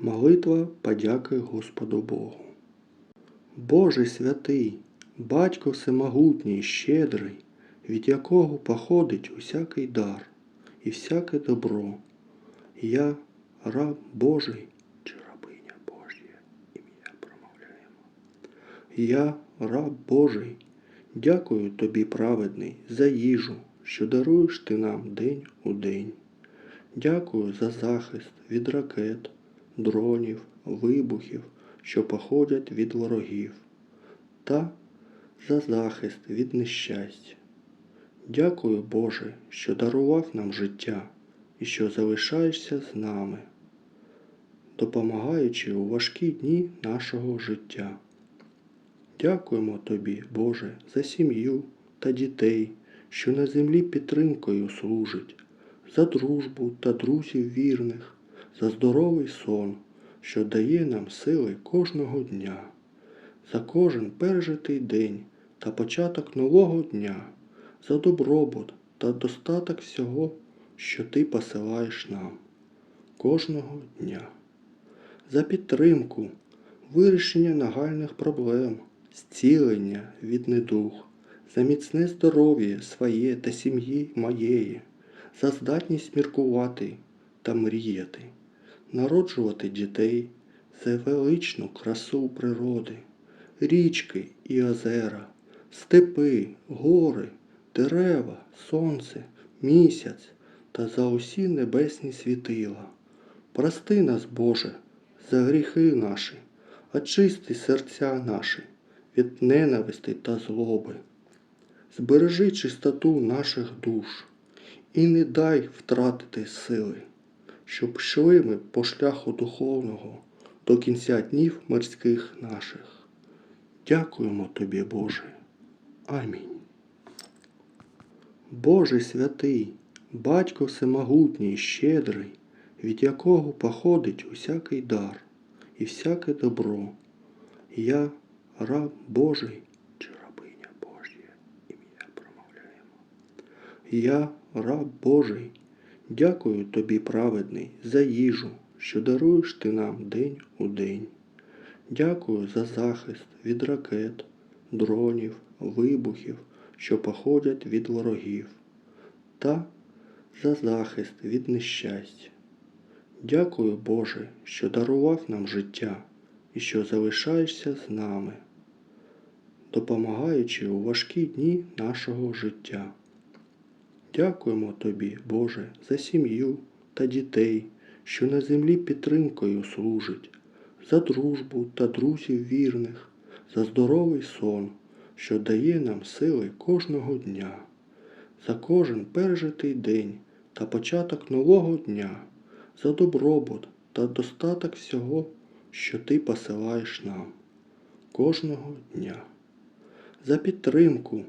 Молитва подяки Господу Богу. Боже святий, Батько всемогутній, щедрий, від якого походить усякий дар і всяке добро. Я раб Божий чи рабиня Божія, ім'я промовляємо. Я раб Божий, дякую тобі, праведний, за їжу, що даруєш ти нам день у день. Дякую за захист від ракет, дронів, вибухів, що походять від ворогів, та за захист від нещастя. Дякую, Боже, що дарував нам життя і що залишаєшся з нами, допомагаючи у важкі дні нашого життя. Дякуємо Тобі, Боже, за сім'ю та дітей, що на землі підтримкою служить, за дружбу та друзів вірних, за здоровий сон, що дає нам сили кожного дня, за кожен пережитий день та початок нового дня, за добробут та достаток всього, що Ти посилаєш нам кожного дня, за підтримку, вирішення нагальних проблем, зцілення від недух, за міцне здоров'я своє та сім'ї моєї, за здатність міркувати та мріяти, народжувати дітей, за величну красу природи, річки і озера, степи, гори, дерева, сонце, місяць та за усі небесні світила. Прости нас, Боже, за гріхи наші, очисти серця наші від ненависти та злоби. Збережи чистоту наших душ і не дай втратити сили, щоб йшли ми по шляху духовного до кінця днів морських наших. Дякуємо Тобі, Боже. Амінь. Боже святий, Батько всемогутній, щедрий, від якого походить усякий дар і всяке добро. Я раб Божий чи рабиня Божія, ім'я промовляємо. Я раб Божий, дякую тобі, праведний, за їжу, що даруєш ти нам день у день. Дякую за захист від ракет, дронів, вибухів, що походять від ворогів, та за захист від нещастя. Дякую, Боже, що дарував нам життя і що залишаєшся з нами, допомагаючи у важкі дні нашого життя. Дякуємо Тобі, Боже, за сім'ю та дітей, що на землі підтримкою служить, за дружбу та друзів вірних, за здоровий сон, що дає нам сили кожного дня, за кожен пережитий день та початок нового дня, за добробут та достаток всього, що Ти посилаєш нам кожного дня, за підтримку,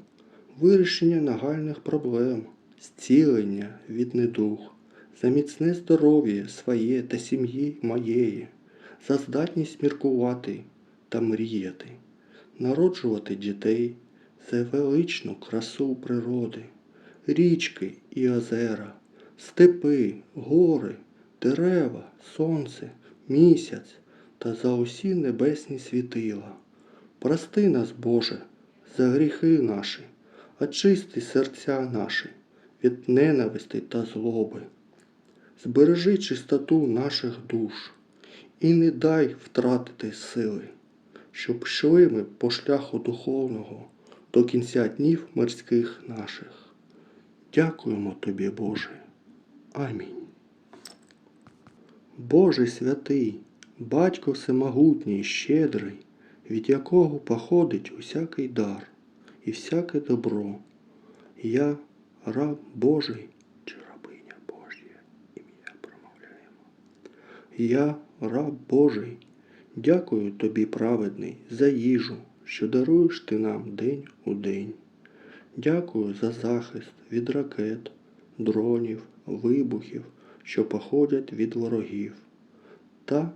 вирішення нагальних проблем, зцілення від недух, за міцне здоров'я своє та сім'ї моєї, за здатність міркувати та мріяти, народжувати дітей, за величну красу природи, річки і озера, степи, гори, дерева, сонце, місяць та за усі небесні світила. Прости нас, Боже, за гріхи наші, очисти серця наші від ненависти та злоби. Збережи чистоту наших душ і не дай втратити сили, щоб йшли ми по шляху духовного до кінця днів морських наших. Дякуємо Тобі, Боже. Амінь. Боже святий, Батько всемогутній, щедрий, від якого походить усякий дар і всяке добро. Я раб Божий чи рабиня Божія, ім'я промовляємо. Я раб Божий, дякую тобі, праведний, за їжу, що даруєш ти нам день у день. Дякую за захист від ракет, дронів, вибухів, що походять від ворогів, та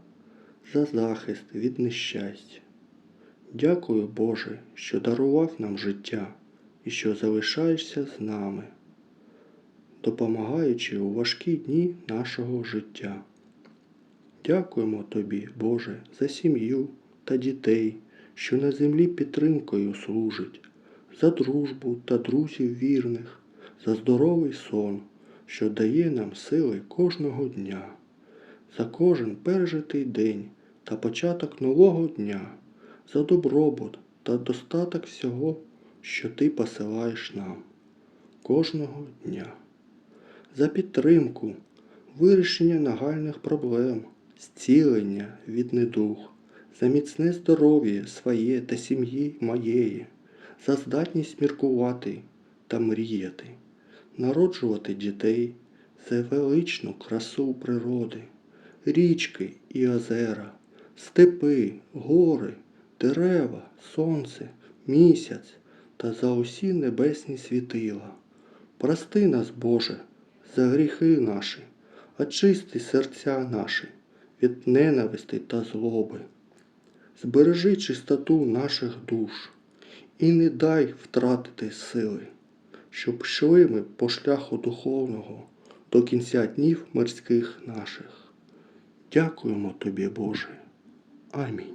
за захист від нещастя. Дякую, Боже, що дарував нам життя і що залишаєшся з нами, допомагаючи у важкі дні нашого життя. Дякуємо тобі, Боже, за сім'ю та дітей, що на землі підтримкою служить, за дружбу та друзів вірних, за здоровий сон, що дає нам сили кожного дня, за кожен пережитий день та початок нового дня, за добробут та достаток всього, що ти посилаєш нам кожного дня, за підтримку, вирішення нагальних проблем, зцілення від недуг, за міцне здоров'я своє та сім'ї моєї, за здатність міркувати та мріяти, народжувати дітей, за величну красу природи, річки і озера, степи, гори, дерева, сонце, місяць та за усі небесні світила. Прости нас, Боже, за гріхи наші, очисти серця наші від ненависти та злоби. Збережи чистоту наших душ і не дай втратити сили, щоб йшли ми по шляху духовного до кінця днів мирських наших. Дякуємо тобі, Боже. Амінь.